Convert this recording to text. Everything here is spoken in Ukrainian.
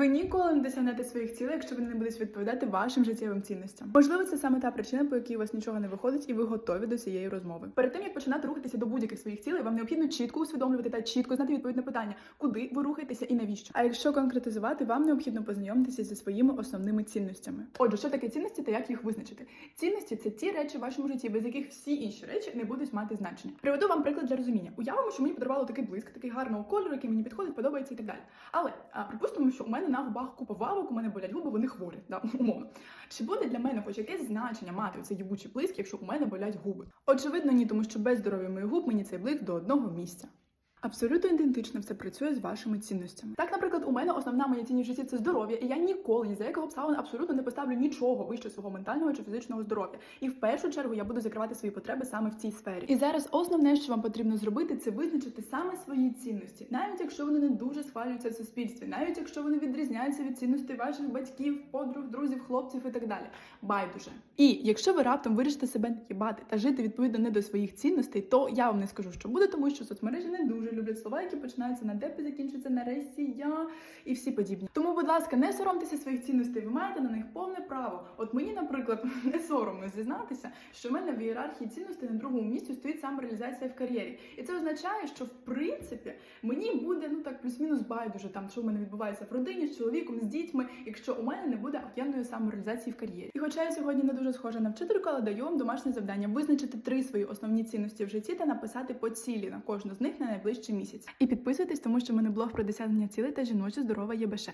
Ви ніколи не досягнете своїх цілей, якщо вони не будуть відповідати вашим життєвим цінностям. Можливо, це саме та причина, по якій у вас нічого не виходить, і ви готові до цієї розмови. Перед тим як починати рухатися до будь-яких своїх цілей, вам необхідно чітко усвідомлювати та чітко знати відповідь на питання, куди ви рухаєтеся і навіщо. А якщо конкретизувати, вам необхідно познайомитися зі своїми основними цінностями. Отже, що таке цінності та як їх визначити? Цінності це ті речі в вашому житті, без яких всі інші речі не будуть мати значення. Приведу вам приклад для розуміння. Уявимо, що мені подарувало такий блиск, такий гарного кольору, який мені підходить, подобається і так далі. Але а, припустимо, що у мене на губах купа вавок, у мене болять губи, вони хворі, да, умовно. Чи буде для мене хоч якесь значення мати цей їбучий блиск, якщо у мене болять губи? Очевидно, ні, тому що без здоров'я моїх губ мені цей блиск до одного місця. Абсолютно ідентично все працює з вашими цінностями. Так, наприклад, у мене основна моя цінність в житті це здоров'я, і я ніколи ні за якого обставин абсолютно не поставлю нічого вище свого ментального чи фізичного здоров'я. І в першу чергу я буду закривати свої потреби саме в цій сфері. І зараз основне, що вам потрібно зробити, це визначити саме свої цінності, навіть якщо вони не дуже схвалюються в суспільстві, навіть якщо вони відрізняються від цінностей ваших батьків, подруг, друзів, хлопців і так далі. Байдуже. І якщо ви раптом вирішите себе їбати та жити відповідно не до своїх цінностей, то я вам не скажу, що буде, тому що соцмережі не дуже люблять слова, які починаються на деп закінчуються на ресі я і всі подібні. Тому, будь ласка, не соромтеся своїх цінностей, ви маєте на них повне право. От мені, наприклад, не соромно зізнатися, що в мене в ієрархії цінностей на другому місці стоїть самореалізація в кар'єрі. І це означає, що в принципі мені буде ну так плюс-мінус байдуже там, що в мене відбувається в родині з чоловіком, з дітьми, якщо у мене не буде офігенної самореалізації в кар'єрі. І хоча я сьогодні не дуже схожа на вчительку, але даю вам домашнє завдання визначити три свої основні цінності в житті та написати по цілі на кожну з них на найближчий місяць. І підписуйтесь, тому що в мене блог про досягнення цілей та жіноче здорова ЄБШ.